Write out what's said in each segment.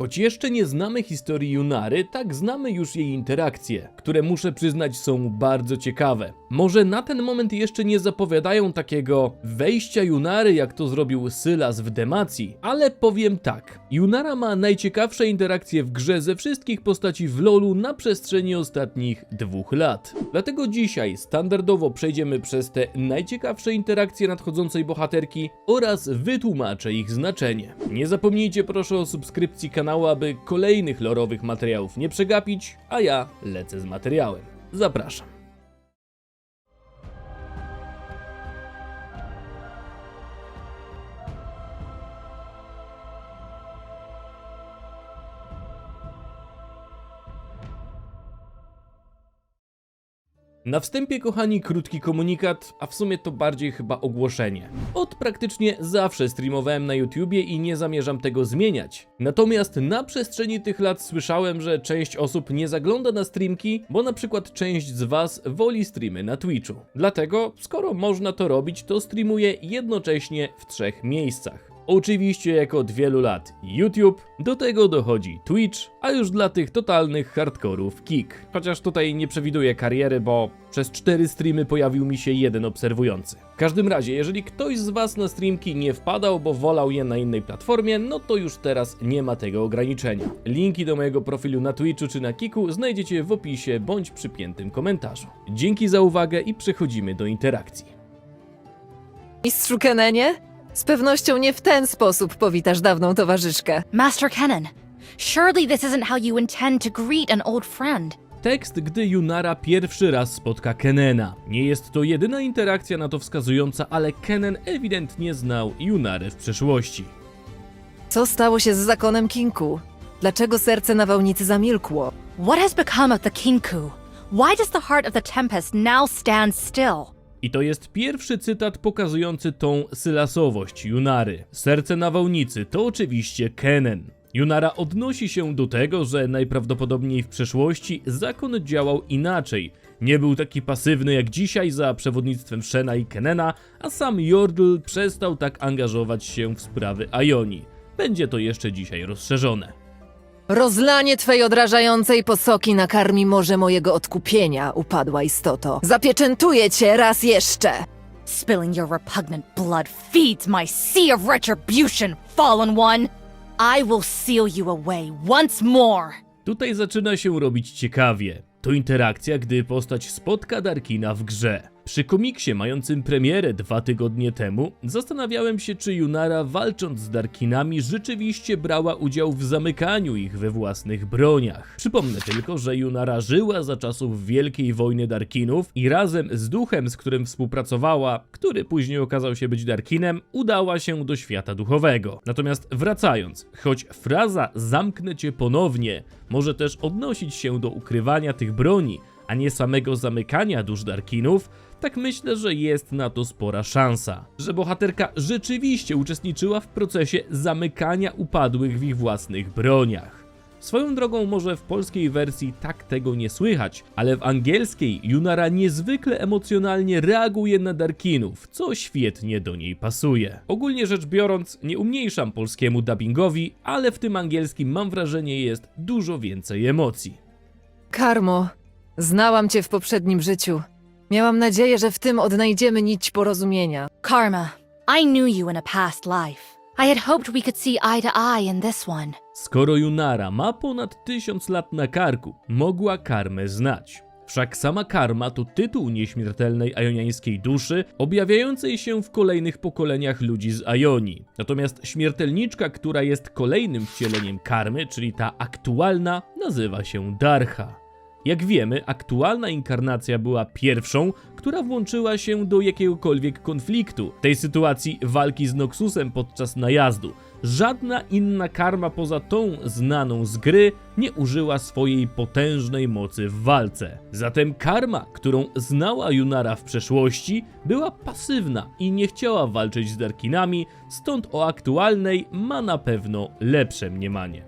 Choć jeszcze nie znamy historii Junary, tak znamy już jej interakcje, które muszę przyznać są bardzo ciekawe. Może na ten moment jeszcze nie zapowiadają takiego wejścia Junary, jak to zrobił Sylas w Demacji, ale powiem tak. Junara ma najciekawsze interakcje w grze ze wszystkich postaci w LoLu na przestrzeni ostatnich dwóch lat. Dlatego dzisiaj standardowo przejdziemy przez te najciekawsze interakcje nadchodzącej bohaterki oraz wytłumaczę ich znaczenie. Nie zapomnijcie proszę o subskrypcji kanału, aby kolejnych lorowych materiałów nie przegapić, a ja lecę z materiałem. Zapraszam. Na wstępie, kochani, krótki komunikat, a w sumie to bardziej chyba ogłoszenie. Od praktycznie zawsze streamowałem na YouTubie i nie zamierzam tego zmieniać. Natomiast na przestrzeni tych lat słyszałem, że część osób nie zagląda na streamki, bo na przykład część z Was woli streamy na Twitchu. Dlatego, skoro można to robić, to streamuję jednocześnie w trzech miejscach. Oczywiście jak od wielu lat YouTube, do tego dochodzi Twitch, a już dla tych totalnych hardkorów Kik. Chociaż tutaj nie przewiduję kariery, bo przez cztery streamy pojawił mi się jeden obserwujący. W każdym razie, jeżeli ktoś z Was na streamki nie wpadał, bo wolał je na innej platformie, no to już teraz nie ma tego ograniczenia. Linki do mojego profilu na Twitchu czy na Kiku znajdziecie w opisie bądź przypiętym komentarzu. Dzięki za uwagę i przechodzimy do interakcji. Mistrzu Kenenie? Z pewnością nie w ten sposób powitasz dawną towarzyszkę. Master Kennen, surely this isn't how you intend to greet an old friend. Tekst, gdy Junara pierwszy raz spotka Kenena. Nie jest to jedyna interakcja na to wskazująca, ale Kenen ewidentnie znał Junarę w przeszłości. Co stało się z zakonem Kinku? Dlaczego serce nawałnicy zamilkło? What has become of the Kinku? Why does the heart of the Tempest now stand still? I to jest pierwszy cytat pokazujący tą sylasowość Junary. Serce nawałnicy to oczywiście Kenen. Junara odnosi się do tego, że najprawdopodobniej w przeszłości zakon działał inaczej. Nie był taki pasywny jak dzisiaj za przewodnictwem Shena i Kenena, a sam Jordl przestał tak angażować się w sprawy Ioni. Będzie to jeszcze dzisiaj rozszerzone. Rozlanie twej odrażającej posoki nakarmi morze mojego odkupienia, upadła istoto. Zapieczętuję cię raz jeszcze! Spilling your repugnant blood feeds my sea of retribution, fallen one. I will seal you away once more. Tutaj zaczyna się robić ciekawie. To interakcja, gdy postać spotka Darkina w grze. Przy komiksie mającym premierę dwa tygodnie temu zastanawiałem się, czy Junara walcząc z Darkinami rzeczywiście brała udział w zamykaniu ich we własnych broniach. Przypomnę tylko, że Junara żyła za czasów Wielkiej Wojny Darkinów i razem z duchem, z którym współpracowała, który później okazał się być Darkinem, udała się do świata duchowego. Natomiast wracając, choć fraza zamknę cię ponownie może też odnosić się do ukrywania tych broni, a nie samego zamykania dusz Darkinów, tak myślę, że jest na to spora szansa, że bohaterka rzeczywiście uczestniczyła w procesie zamykania upadłych w ich własnych broniach. Swoją drogą może w polskiej wersji tak tego nie słychać, ale w angielskiej Junara niezwykle emocjonalnie reaguje na Darkinów, co świetnie do niej pasuje. Ogólnie rzecz biorąc, nie umniejszam polskiemu dubbingowi, ale w tym angielskim mam wrażenie jest dużo więcej emocji. Karmo, znałam cię w poprzednim życiu. Miałam nadzieję, że w tym odnajdziemy nić porozumienia. Karma, I knew you in a past life. I had hoped we could see eye to eye in this one. Skoro Junara ma ponad tysiąc lat na karku, mogła karmę znać. Wszak sama karma to tytuł nieśmiertelnej ajoniańskiej duszy, objawiającej się w kolejnych pokoleniach ludzi z Ajonii. Natomiast śmiertelniczka, która jest kolejnym wcieleniem karmy, czyli ta aktualna, nazywa się Darcha. Jak wiemy, aktualna inkarnacja była pierwszą, która włączyła się do jakiegokolwiek konfliktu. Tej sytuacji walki z Noxusem podczas najazdu. Żadna inna karma poza tą znaną z gry nie użyła swojej potężnej mocy w walce. Zatem karma, którą znała Junara w przeszłości, była pasywna i nie chciała walczyć z Darkinami, stąd o aktualnej ma na pewno lepsze mniemanie.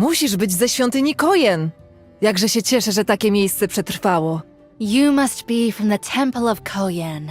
Musisz być ze świątyni Kojen! Jakże się cieszę, że takie miejsce przetrwało. You must be from the Temple of Koyen.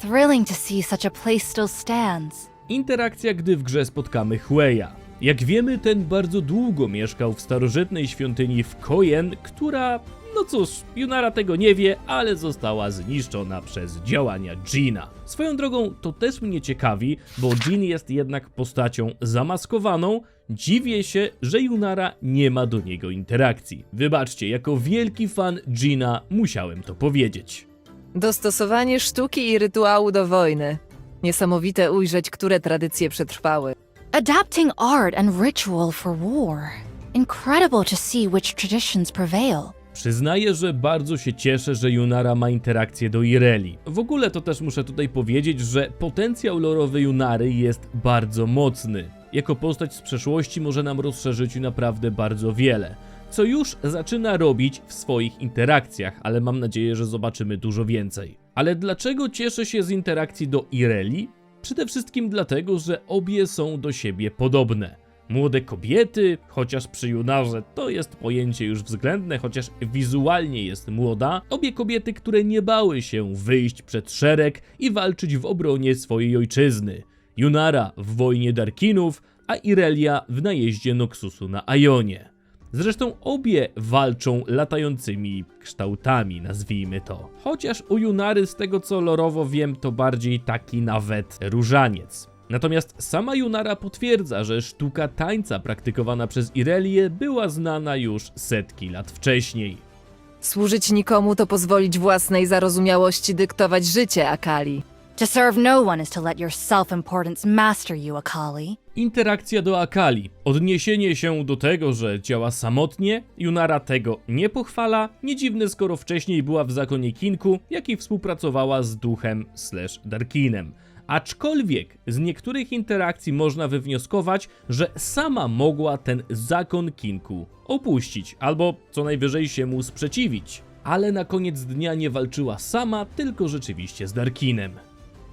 Thrilling to see such a place still stands. Interakcja, gdy w grze spotkamy Hueya. Jak wiemy, ten bardzo długo mieszkał w starożytnej świątyni w Kojen, która, no cóż, Junara tego nie wie, ale została zniszczona przez działania Gina. Swoją drogą, to też mnie ciekawi, bo Jin jest jednak postacią zamaskowaną. Dziwię się, że Junara nie ma do niego interakcji. Wybaczcie, jako wielki fan Gina musiałem to powiedzieć. Dostosowanie sztuki i rytuału do wojny. Niesamowite ujrzeć, które tradycje przetrwały. Adapting art and ritual for war. Incredible to see which traditions prevail. Przyznaję, że bardzo się cieszę, że Junara ma interakcję do Ireli. W ogóle to też muszę tutaj powiedzieć, że potencjał lorowy Junary jest bardzo mocny. Jako postać z przeszłości może nam rozszerzyć naprawdę bardzo wiele. Co już zaczyna robić w swoich interakcjach, ale mam nadzieję, że zobaczymy dużo więcej. Ale dlaczego cieszę się z interakcji do Ireli? Przede wszystkim dlatego, że obie są do siebie podobne. Młode kobiety, chociaż przy Junarze to jest pojęcie już względne, chociaż wizualnie jest młoda, obie kobiety, które nie bały się wyjść przed szereg i walczyć w obronie swojej ojczyzny. Junara w wojnie Darkinów, a Irelia w najeździe Noxusu na Ajonie. Zresztą obie walczą latającymi kształtami, nazwijmy to. Chociaż u Junary, z tego co lorowo wiem, to bardziej taki nawet różaniec. Natomiast sama Junara potwierdza, że sztuka tańca praktykowana przez Irelię była znana już setki lat wcześniej. Służyć nikomu to pozwolić własnej zarozumiałości dyktować życie Akali. To serve no one is to let your self-importance master you, Akali. Interakcja do Akali. Odniesienie się do tego, że działa samotnie, Junara tego nie pochwala, nie dziwne skoro wcześniej była w zakonie Kinku, jak i współpracowała z duchem slash Darkinem. Aczkolwiek z niektórych interakcji można wywnioskować, że sama mogła ten zakon Kinku opuścić, albo co najwyżej się mu sprzeciwić. Ale na koniec dnia nie walczyła sama, tylko rzeczywiście z Darkinem.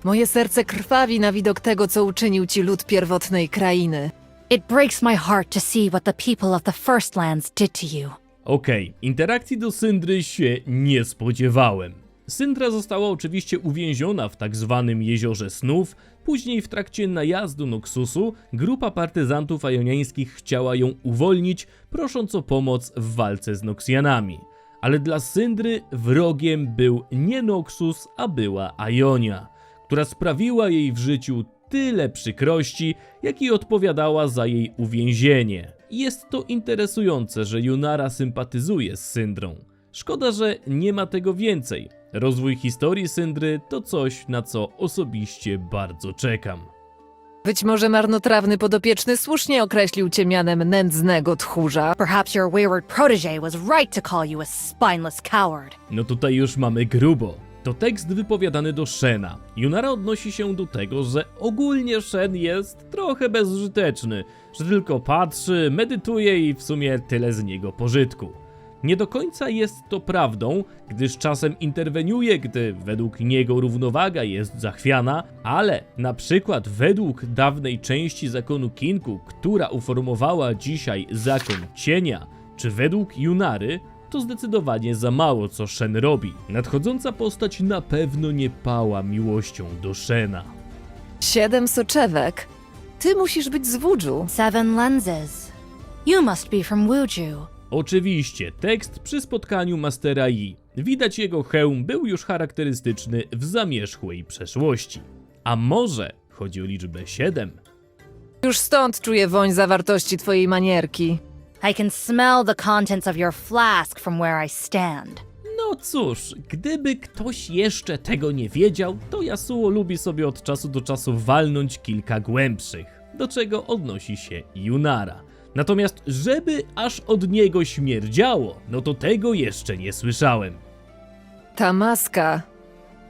Moje serce krwawi na widok tego, co uczynił ci lud pierwotnej krainy. It breaks my heart to see what the people of the First Lands did to you. Okej, interakcji do Syndry się nie spodziewałem. Syndra została oczywiście uwięziona w tak zwanym Jeziorze Snów, później w trakcie najazdu Noxusu grupa partyzantów ajoniańskich chciała ją uwolnić, prosząc o pomoc w walce z Noxianami. Ale dla Syndry wrogiem był nie Noxus, a była Ajonia, która sprawiła jej w życiu tyle przykrości, jak i odpowiadała za jej uwięzienie. Jest to interesujące, że Junara sympatyzuje z Syndrą. Szkoda, że nie ma tego więcej. Rozwój historii Syndry to coś, na co osobiście bardzo czekam. Być może marnotrawny podopieczny słusznie określił cię mianem nędznego tchórza. Perhaps your wayward protege was right to call you a spineless coward. No tutaj już mamy grubo. To tekst wypowiadany do Shena. Junara odnosi się do tego, że ogólnie Shen jest trochę bezużyteczny, że tylko patrzy, medytuje i w sumie tyle z niego pożytku. Nie do końca jest to prawdą, gdyż czasem interweniuje, gdy według niego równowaga jest zachwiana, ale na przykład według dawnej części zakonu Kinku, która uformowała dzisiaj zakon cienia, czy według Junary, to zdecydowanie za mało co Shen robi. Nadchodząca postać na pewno nie pała miłością do Shena. Siedem soczewek. Ty musisz być z Wudżu. Seven lenses. You must be from Wuju. Oczywiście, tekst przy spotkaniu Mastera Yi. Widać jego hełm był już charakterystyczny w zamierzchłej przeszłości. A może chodzi o liczbę 7? Już stąd czuję woń zawartości twojej manierki. I can smell the contents of your flask from where I stand. No cóż, gdyby ktoś jeszcze tego nie wiedział, to Yasuo lubi sobie od czasu do czasu walnąć kilka głębszych, do czego odnosi się Junara. Natomiast żeby aż od niego śmierdziało, no to tego jeszcze nie słyszałem. Ta maska.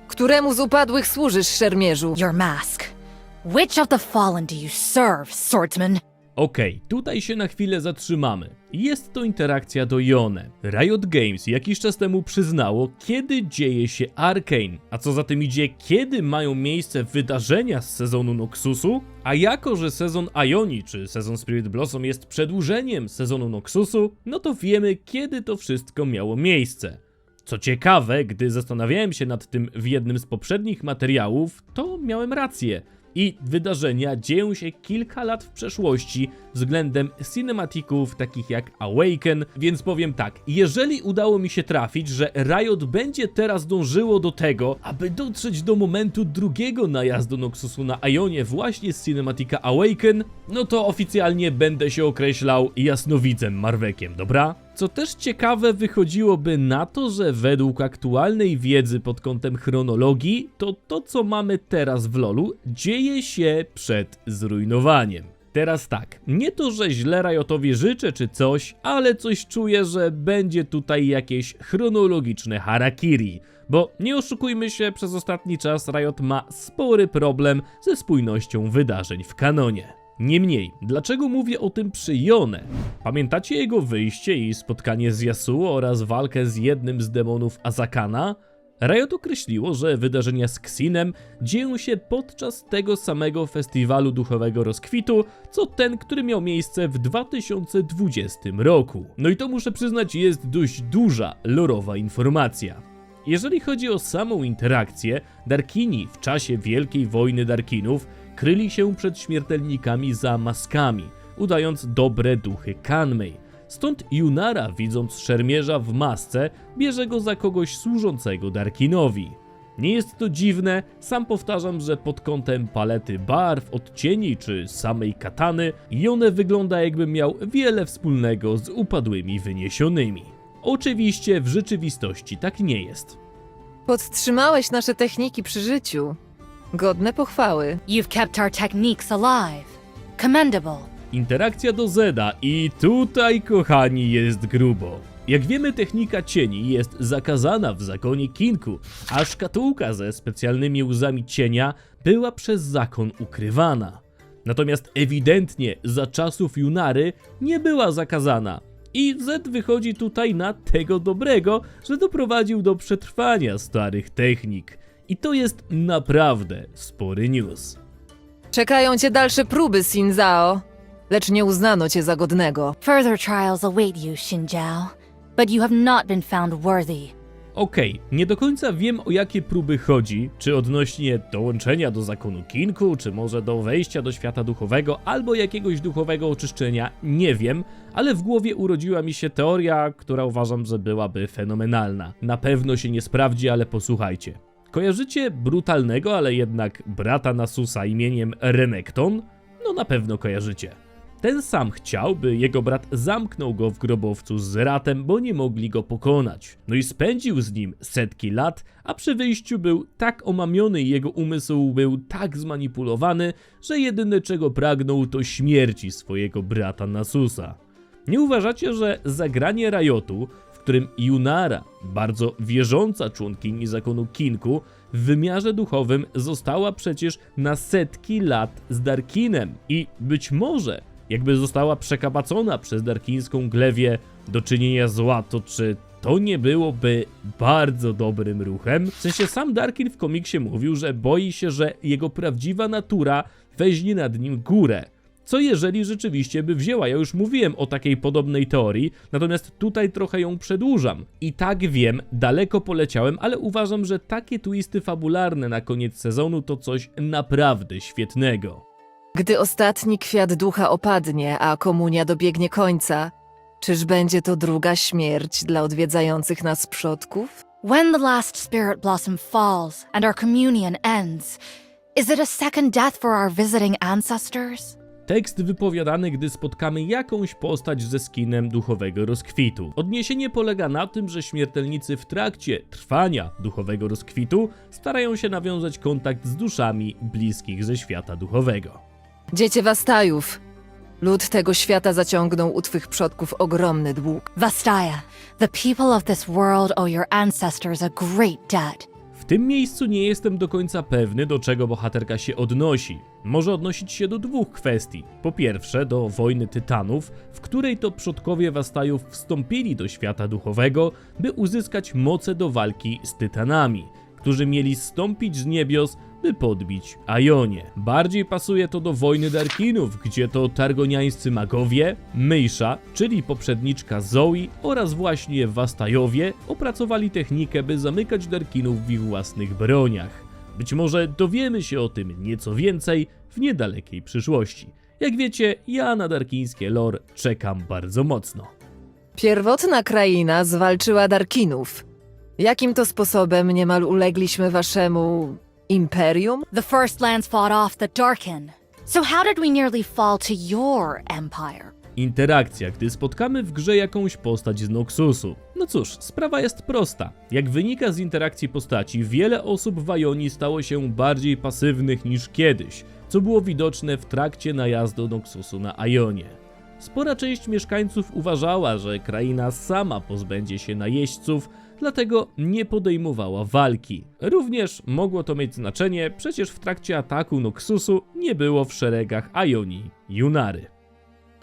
Któremu z upadłych służysz, szermierzu? Your mask. Which of the fallen do you serve, swordsman? Okej, tutaj się na chwilę zatrzymamy. Jest to interakcja do Yone. Riot Games jakiś czas temu przyznało, kiedy dzieje się Arkane, a co za tym idzie, kiedy mają miejsce wydarzenia z sezonu Noxusu, a jako, że sezon Ioni czy sezon Spirit Blossom jest przedłużeniem sezonu Noxusu, no to wiemy, kiedy to wszystko miało miejsce. Co ciekawe, gdy zastanawiałem się nad tym w jednym z poprzednich materiałów, to miałem rację. I wydarzenia dzieją się kilka lat w przeszłości względem cinematików takich jak Awaken, więc powiem tak, jeżeli udało mi się trafić, że Riot będzie teraz dążyło do tego, aby dotrzeć do momentu drugiego najazdu Noxusu na Ionie właśnie z cinematika Awaken, no to oficjalnie będę się określał jasnowidzem Marwekiem, dobra? Co też ciekawe, wychodziłoby na to, że według aktualnej wiedzy pod kątem chronologii, to to co mamy teraz w LoLu dzieje się przed zrujnowaniem. Teraz tak, nie to, że źle Riotowi życzę czy coś, ale coś czuję, że będzie tutaj jakieś chronologiczne harakiri. Bo nie oszukujmy się, przez ostatni czas Riot ma spory problem ze spójnością wydarzeń w kanonie. Niemniej, dlaczego mówię o tym przy Jone? Pamiętacie jego wyjście i spotkanie z Yasuo oraz walkę z jednym z demonów Azakana? Riot określiło, że wydarzenia z Xinem dzieją się podczas tego samego festiwalu duchowego rozkwitu, co ten, który miał miejsce w 2020 roku. No i to muszę przyznać jest dość duża lorowa informacja. Jeżeli chodzi o samą interakcję, Darkini w czasie Wielkiej Wojny Darkinów kryli się przed śmiertelnikami za maskami, udając dobre duchy Kanmei. Stąd Junara, widząc szermierza w masce, bierze go za kogoś służącego Darkinowi. Nie jest to dziwne, sam powtarzam, że pod kątem palety barw, odcieni czy samej katany, Jone wygląda jakby miał wiele wspólnego z upadłymi wyniesionymi. Oczywiście w rzeczywistości tak nie jest. Podtrzymałeś nasze techniki przy życiu. Godne pochwały. You've kept our techniques alive. Commendable. Interakcja do Zeda i tutaj, kochani, jest grubo. Jak wiemy, technika cieni jest zakazana w zakonie Kinku, a szkatułka ze specjalnymi łzami cienia była przez zakon ukrywana. Natomiast ewidentnie za czasów Junary nie była zakazana. I Zed wychodzi tutaj na tego dobrego, że doprowadził do przetrwania starych technik. I to jest naprawdę spory news. Czekają cię dalsze próby, Sinzao. Lecz nie uznano cię za godnego. Further trials await you, Xinjiao, but you have not been found worthy. Okej, nie do końca wiem o jakie próby chodzi, czy odnośnie dołączenia do zakonu Kinku, czy może do wejścia do świata duchowego, albo jakiegoś duchowego oczyszczenia, nie wiem, ale w głowie urodziła mi się teoria, która uważam, że byłaby fenomenalna. Na pewno się nie sprawdzi, ale posłuchajcie. Kojarzycie brutalnego, ale jednak brata Nasusa imieniem Renekton? No na pewno kojarzycie. Ten sam chciał, by jego brat zamknął go w grobowcu z Zeratem, bo nie mogli go pokonać. No i spędził z nim setki lat, a przy wyjściu był tak omamiony i jego umysł był tak zmanipulowany, że jedyne czego pragnął to śmierci swojego brata Nasusa. Nie uważacie, że zagranie Riotu, którym Junara, bardzo wierząca członkini zakonu Kinku, w wymiarze duchowym została przecież na setki lat z Darkinem i być może jakby została przekabacona przez darkińską glewię do czynienia zła, to czy to nie byłoby bardzo dobrym ruchem? W sensie sam Darkin w komiksie mówił, że boi się, że jego prawdziwa natura weźmie nad nim górę. Co jeżeli rzeczywiście by wzięła? Ja już mówiłem o takiej podobnej teorii, natomiast tutaj trochę ją przedłużam. I tak wiem, daleko poleciałem, ale uważam, że takie twisty fabularne na koniec sezonu to coś naprawdę świetnego. Gdy ostatni kwiat ducha opadnie, a komunia dobiegnie końca, czyż będzie to druga śmierć dla odwiedzających nas przodków? When the last spirit blossom falls and our communion ends, is it a second death for our visiting ancestors? Tekst wypowiadany, gdy spotkamy jakąś postać ze skinem duchowego rozkwitu. Odniesienie polega na tym, że śmiertelnicy w trakcie trwania duchowego rozkwitu starają się nawiązać kontakt z duszami bliskich ze świata duchowego. Dziecię Wastajów, lud tego świata zaciągnął u twych przodków ogromny dług. Vastaya, the people of this world owe your ancestors a great debt. Tym miejscu nie jestem do końca pewny, do czego bohaterka się odnosi. Może odnosić się do dwóch kwestii. Po pierwsze, do wojny tytanów, w której to przodkowie Wastajów wstąpili do świata duchowego, by uzyskać moce do walki z tytanami, którzy mieli zstąpić z niebios, by podbić Ajonie. Bardziej pasuje to do wojny Darkinów, gdzie to targoniańscy magowie, Mysza, czyli poprzedniczka Zoe oraz właśnie Wastajowie opracowali technikę, by zamykać Darkinów w ich własnych broniach. Być może dowiemy się o tym nieco więcej w niedalekiej przyszłości. Jak wiecie, ja na darkińskie lore czekam bardzo mocno. Pierwotna kraina zwalczyła Darkinów. Jakim to sposobem niemal ulegliśmy waszemu imperium? The First Lands fought off the Darkin. So how did we nearly fall to your empire? Interakcja, gdy spotkamy w grze jakąś postać z Noxusu. No cóż, sprawa jest prosta. Jak wynika z interakcji postaci, wiele osób w Ionii stało się bardziej pasywnych niż kiedyś, co było widoczne w trakcie najazdu Noxusu na Ionię. Spora część mieszkańców uważała, że kraina sama pozbędzie się najeźdźców, dlatego nie podejmowała walki. Również mogło to mieć znaczenie, przecież w trakcie ataku Noxusu nie było w szeregach Ionii Junary.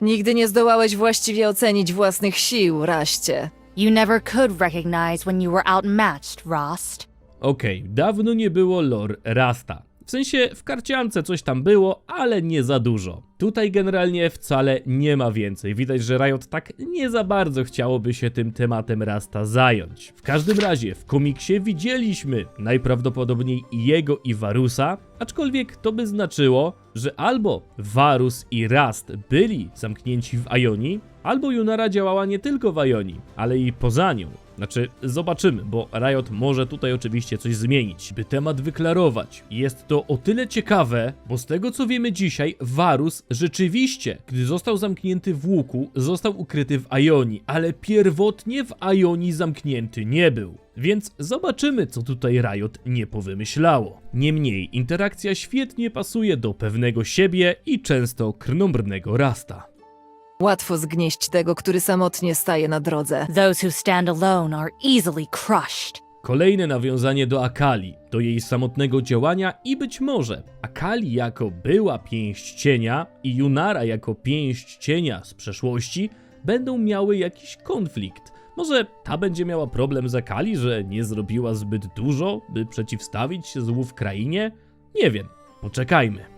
Nigdy nie zdołałeś właściwie ocenić własnych sił, Raście. You never could recognize when you were outmatched, Rost. Okej, dawno nie było lore Rasta. W sensie w karciance coś tam było, ale nie za dużo. Tutaj generalnie wcale nie ma więcej. Widać, że Riot tak nie za bardzo chciałoby się tym tematem Rasta zająć. W każdym razie w komiksie widzieliśmy najprawdopodobniej jego i Varusa, aczkolwiek to by znaczyło, że albo Varus i Rast byli zamknięci w Ionii, albo Junara działała nie tylko w Ionii, ale i poza nią. Znaczy, zobaczymy, bo Riot może tutaj oczywiście coś zmienić, by temat wyklarować. Jest to o tyle ciekawe, bo z tego co wiemy dzisiaj, Varus rzeczywiście, gdy został zamknięty w łuku, został ukryty w Ionii, ale pierwotnie w Ionii zamknięty nie był. Więc zobaczymy, co tutaj Riot nie powymyślało. Niemniej, interakcja świetnie pasuje do pewnego siebie i często krnąbrnego Rasta. Łatwo zgnieść tego, który samotnie staje na drodze. Those who stand alone are easily crushed. Kolejne nawiązanie do Akali, do jej samotnego działania i być może Akali jako była pięść cienia i Junara jako pięść cienia z przeszłości będą miały jakiś konflikt. Może ta będzie miała problem z Akali, że nie zrobiła zbyt dużo, by przeciwstawić się złu w krainie? Nie wiem, poczekajmy.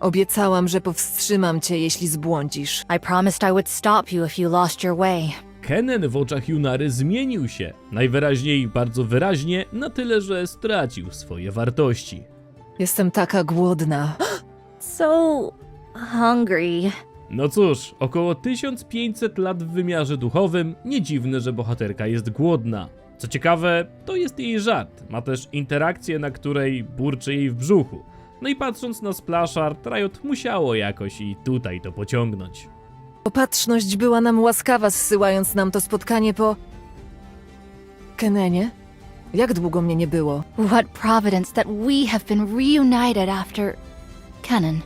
Obiecałam, że powstrzymam cię, jeśli zbłądzisz. I promised I would stop you if you lost your way. Kenen w oczach Junary zmienił się, najwyraźniej bardzo wyraźnie, na tyle, że stracił swoje wartości. Jestem taka głodna. So hungry. No cóż, około 1500 lat w wymiarze duchowym, nie dziwne, że bohaterka jest głodna. Co ciekawe, to jest jej żart. Ma też interakcję, na której burczy jej w brzuchu. No i patrząc na Splashard, Riot musiało jakoś i tutaj to pociągnąć. Opatrzność była nam łaskawa, zsyłając nam to spotkanie po... Kenenie? Jak długo mnie nie było? What providence that we have been reunited after. Kennen,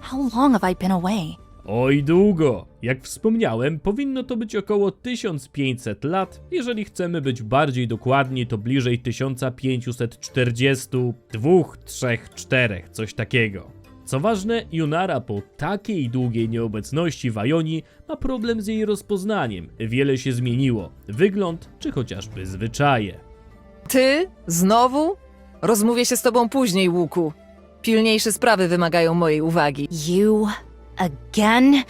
how long have I been away? Oj długo! Jak wspomniałem, powinno to być około 1500 lat. Jeżeli chcemy być bardziej dokładni, to bliżej 1542, 3, 4, coś takiego. Co ważne, Junara po takiej długiej nieobecności w Ajonii ma problem z jej rozpoznaniem. Wiele się zmieniło. Wygląd czy chociażby zwyczaje. Ty? Znowu? Rozmówię się z tobą później, Łuku. Pilniejsze sprawy wymagają mojej uwagi. You? Again?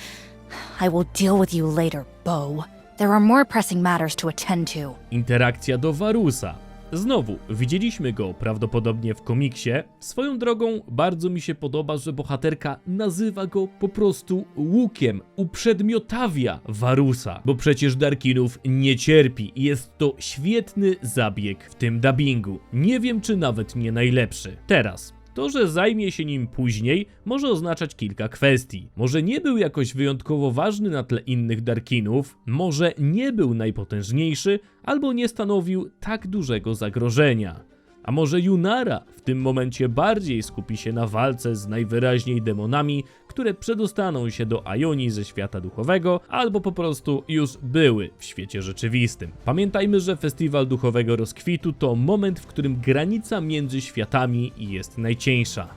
I will deal with you later, Bo. There are more pressing matters to attend to. Interakcja do Varusa. Znowu, widzieliśmy go prawdopodobnie w komiksie. Swoją drogą, bardzo mi się podoba, że bohaterka nazywa go po prostu łukiem, uprzedmiotawia Varusa, bo przecież Darkinów nie cierpi jest to świetny zabieg w tym dubbingu. Nie wiem, czy nawet nie najlepszy. Teraz, to, że zajmie się nim później, może oznaczać kilka kwestii. Może nie był jakoś wyjątkowo ważny na tle innych Darkinów, może nie był najpotężniejszy, albo nie stanowił tak dużego zagrożenia. A może Junara w tym momencie bardziej skupi się na walce z najwyraźniej demonami, które przedostaną się do Ionii ze świata duchowego, albo po prostu już były w świecie rzeczywistym. Pamiętajmy, że Festiwal Duchowego Rozkwitu to moment, w którym granica między światami jest najcieńsza.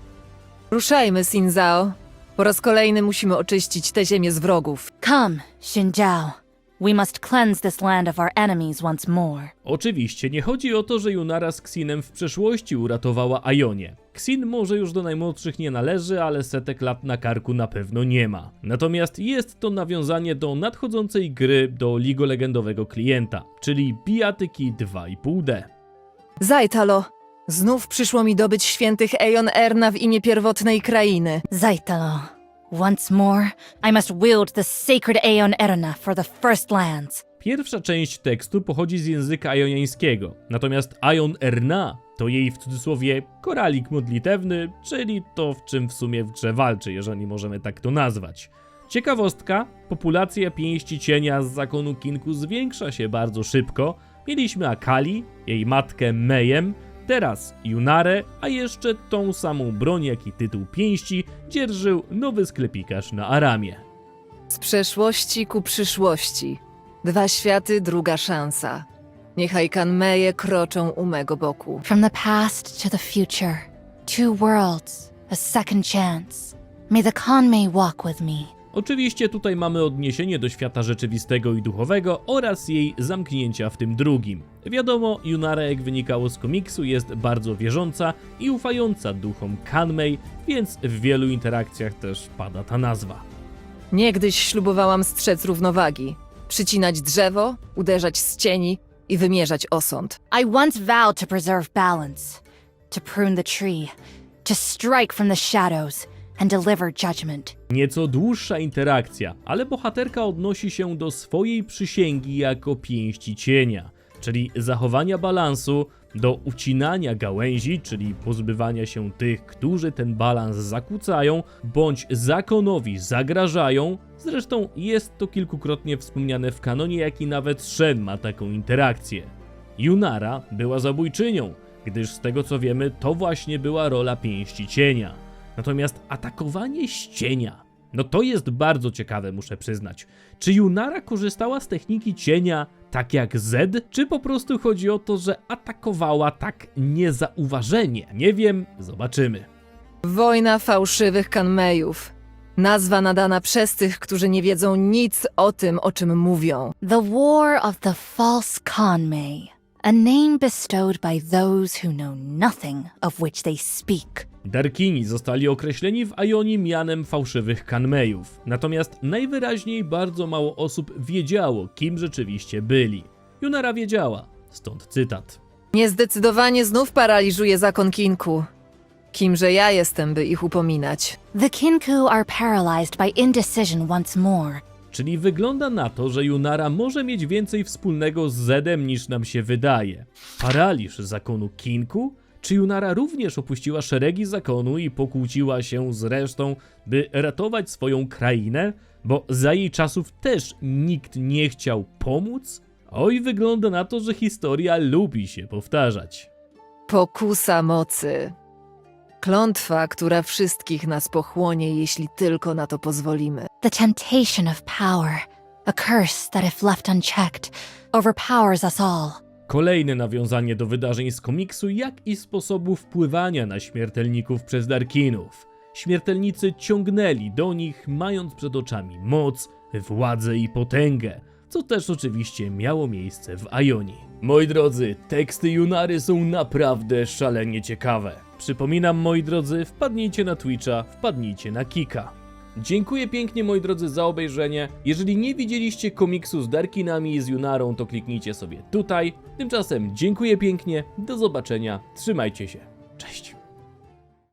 Ruszajmy, Sinzao. Po raz kolejny musimy oczyścić tę ziemię z wrogów. Come, Xinjiao. We must cleanse this land of our enemies once more. Oczywiście nie chodzi o to, że Junara z Xinem w przeszłości uratowała Ionię. Xin może już do najmłodszych nie należy, ale setek lat na karku na pewno nie ma. Natomiast jest to nawiązanie do nadchodzącej gry do Ligo Legendowego klienta, czyli Bijatyki 2,5D. Zajtalo, Znów przyszło mi dobyć świętych Eon Erna w imię pierwotnej krainy. Zaitalo. Once more, I must wield the sacred Aeon for the First Lands. Pierwsza część tekstu pochodzi z języka ajoniańskiego, natomiast Aion Erna to jej w cudzysłowie koralik modlitewny, czyli to, w czym w sumie w grze walczy, jeżeli możemy tak to nazwać. Ciekawostka, populacja pięści cienia z zakonu Kinku zwiększa się bardzo szybko. Mieliśmy Akali, jej matkę Mejem, teraz Junarę, a jeszcze tą samą broń jak i tytuł pięści dzierżył nowy sklepikarz na Aramie. Z przeszłości ku przyszłości. Dwa światy, druga szansa. Niechaj Kanmeje kroczą u mego boku. From the past to the future, two worlds, a second chance. May the Conmay walk with me. Oczywiście tutaj mamy odniesienie do świata rzeczywistego i duchowego oraz jej zamknięcia w tym drugim. Wiadomo, Junara jak wynikało z komiksu jest bardzo wierząca i ufająca duchom Kanmei, więc w wielu interakcjach też pada ta nazwa. Niegdyś ślubowałam strzec równowagi. Przycinać drzewo, uderzać z cieni i wymierzać osąd. I once vowed to preserve balance, to prune the tree, to strike from the shadows, and deliver judgment. Nieco dłuższa interakcja, ale bohaterka odnosi się do swojej przysięgi jako pięści cienia, czyli zachowania balansu, do ucinania gałęzi, czyli pozbywania się tych, którzy ten balans zakłócają, bądź zakonowi zagrażają. Zresztą jest to kilkukrotnie wspomniane w kanonie, jak i nawet Shen ma taką interakcję. Junara była zabójczynią, gdyż z tego co wiemy, to właśnie była rola pięści cienia. Natomiast atakowanie z cienia, no to jest bardzo ciekawe, muszę przyznać. Czy Junara korzystała z techniki cienia tak jak Z, czy po prostu chodzi o to, że atakowała tak niezauważenie? Nie wiem, zobaczymy. Wojna fałszywych Kanmejów. Nazwa nadana przez tych, którzy nie wiedzą nic o tym, o czym mówią. The War of the False a name bestowed by those who know nothing of which they speak. Darkini zostali określeni w Ajonii mianem fałszywych kanmejów, natomiast najwyraźniej bardzo mało osób wiedziało, kim rzeczywiście byli. Junara wiedziała, stąd cytat. Niezdecydowanie znów paraliżuje zakon Kinku. Kimże ja jestem, by ich upominać? The Kinku are paralyzed by indecision once more. Czyli wygląda na to, że Junara może mieć więcej wspólnego z Zedem niż nam się wydaje. Paraliż zakonu Kinku? Czy Junara również opuściła szeregi zakonu i pokłóciła się z resztą, by ratować swoją krainę? Bo za jej czasów też nikt nie chciał pomóc? Oj, wygląda na to, że historia lubi się powtarzać. Pokusa mocy. Klątwa, która wszystkich nas pochłonie, jeśli tylko na to pozwolimy. The temptation of power, a curse that, if left unchecked, overpowers us all. Kolejne nawiązanie do wydarzeń z komiksu, jak i sposobu wpływania na śmiertelników przez Darkinów. Śmiertelnicy ciągnęli do nich, mając przed oczami moc, władzę i potęgę, co też oczywiście miało miejsce w Ajonii. Moi drodzy, teksty Junary są naprawdę szalenie ciekawe. Przypominam, moi drodzy, wpadnijcie na Twitcha, wpadnijcie na Kika. Dziękuję pięknie moi drodzy za obejrzenie. Jeżeli nie widzieliście komiksu z Darkinami i z Junarą, to kliknijcie sobie tutaj. Tymczasem dziękuję pięknie, do zobaczenia, trzymajcie się, cześć.